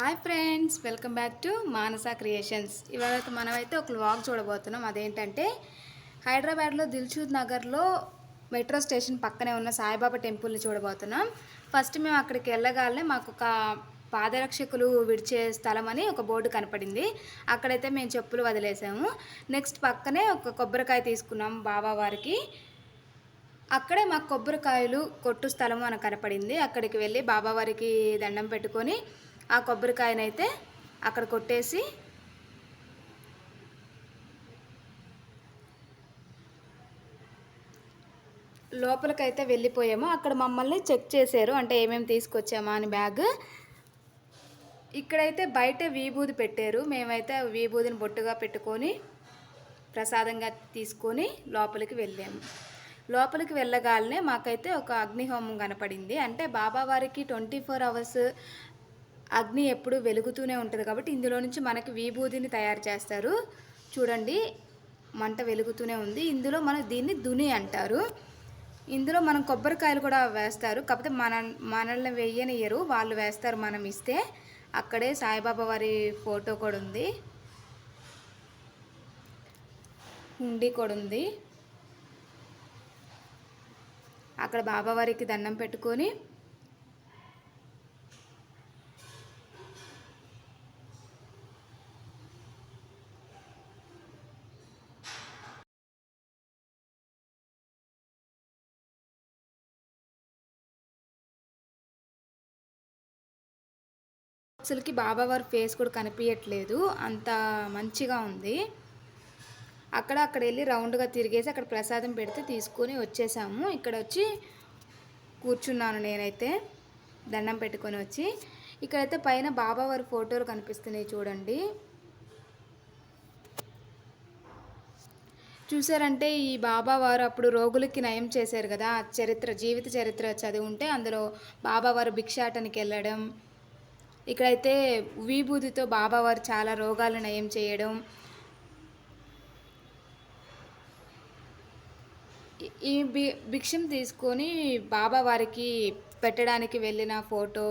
Hi friends welcome back to Manasa creations ఇవాళ మనమైతే ఒక వ్లాగ్ చూడబోతున్నాం. అదేంటంటే హైదరాబాద్లో దిల్చూద్ నగర్లో మెట్రో స్టేషన్ పక్కనే ఉన్న సాయిబాబా టెంపుల్ని చూడబోతున్నాం. ఫస్ట్ మేము అక్కడికి వెళ్ళగానే మాకు ఒక పాదరక్షకులు విడిచే స్థలం అని ఒక బోర్డు కనపడింది. అక్కడైతే మేము చెప్పులు వదిలేసాము. నెక్స్ట్ పక్కనే ఒక కొబ్బరికాయ తీసుకున్నాం బాబా వారికి. అక్కడే మాకు కొబ్బరికాయలు కొట్టు స్థలం మనకు కనపడింది. అక్కడికి వెళ్ళి బాబావారికి దండం పెట్టుకొని ఆ కొబ్బరికాయనైతే అక్కడ కొట్టేసి లోపలికైతే వెళ్ళిపోయాము. అక్కడ మమ్మల్ని చెక్ చేశారు. అంటే ఏమేమి తీసుకొచ్చామా అని బ్యాగ్. ఇక్కడైతే బయట వీబూది పెట్టారు. మేమైతే వీబూదిని బొట్టుగా పెట్టుకొని ప్రసాదంగా తీసుకొని లోపలికి వెళ్ళాము. లోపలికి వెళ్ళగానే మాకైతే ఒక అగ్నిహోమం కనపడింది. అంటే బాబావారికి ట్వంటీ ఫోర్ అవర్స్ అగ్ని ఎప్పుడు వెలుగుతూనే ఉంటుంది కాబట్టి ఇందులో నుంచి మనకి విభూతిని తయారు చేస్తారు. చూడండి మంట వెలుగుతూనే ఉంది. ఇందులో మనం దీన్ని దుని అంటారు. ఇందులో మనం కొబ్బరికాయలు కూడా వేస్తారు. కాకపోతే మన మనల్ని వెయ్యనియరు వాళ్ళు వేస్తారు మనం ఇస్తే. అక్కడే సాయిబాబా వారి ఫోటో కూడా ఉంది. హుండీ కూడా ఉంది. అక్కడ బాబావారికి దండం పెట్టుకొని అసలుకి బాబా వారి ఫేస్ కూడా కనిపించట్లేదు అంత మంచిగా ఉంది. అక్కడ అక్కడ వెళ్ళి రౌండ్గా తిరిగేసి అక్కడ ప్రసాదం పెడితే తీసుకొని వచ్చేసాము. ఇక్కడ వచ్చి కూర్చున్నాను నేనైతే. దండం పెట్టుకొని వచ్చి. ఇక్కడైతే పైన బాబావారి ఫోటోలు కనిపిస్తున్నాయి చూడండి. చూసారంటే ఈ బాబావారు అప్పుడు రోగులకి నయం చేశారు కదా. చరిత్ర జీవిత చరిత్ర చదివి ఉంటే అందులో బాబావారు భిక్షాటనికి వెళ్ళడం ఇక్కడైతే విభూతితో బాబావారు చాలా రోగాలు నయం చేయడం. ఈ బి భిక్షం తీసుకొని బాబా వారికి పెట్టడానికి వెళ్ళిన ఫోటో.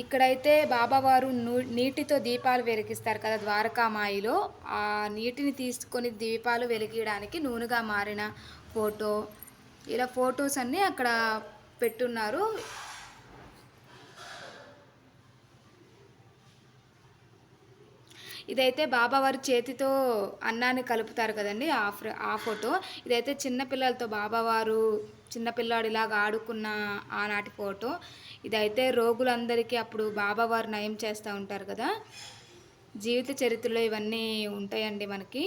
ఇక్కడైతే బాబావారు నీటితో దీపాలు వెలిగిస్తారు కదా ద్వారకామాయిలో. ఆ నీటిని తీసుకొని దీపాలు వెలిగించడానికి నూనెగా మారిన ఫోటో. ఇలా ఫొటోస్ అన్నీ అక్కడ పెట్టున్నారు. ఇదైతే బాబావారి చేతితో అన్నాన్ని కలుపుతారు కదండి ఆ ఆ ఫోటో. ఇదైతే చిన్నపిల్లలతో బాబావారు చిన్నపిల్లాడిలాగా ఆడుకున్న ఆనాటి ఫోటో. ఇదైతే రోగులందరికీ అప్పుడు బాబావారు నయం చేస్తూ ఉంటారు కదా. జీవిత చరిత్రలో ఇవన్నీ ఉంటాయండి మనకి.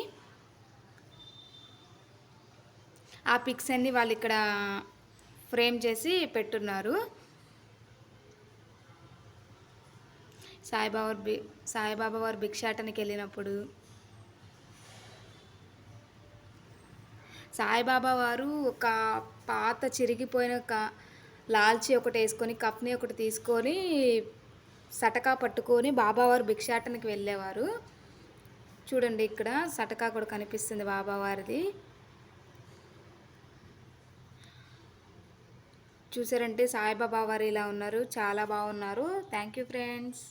ఆ పిక్స్ అన్నీ వాళ్ళు ఇక్కడ ఫ్రేమ్ చేసి పెట్టున్నారు. సాయిబాబా బి సాయిబాబా వారు భిక్షాటనకి వెళ్ళినప్పుడు సాయిబాబా వారు ఒక పాత చిరిగిపోయిన క లాల్చి ఒకటి వేసుకొని కప్ని ఒకటి తీసుకొని సటకా పట్టుకొని బాబావారు భిక్షాటనకి వెళ్ళేవారు. చూడండి ఇక్కడ సటకా కూడా కనిపిస్తుంది బాబావారిది. చూసారంటే సాయిబాబా వారు ఇలా ఉన్నారు చాలా బాగున్నారు. Thank you friends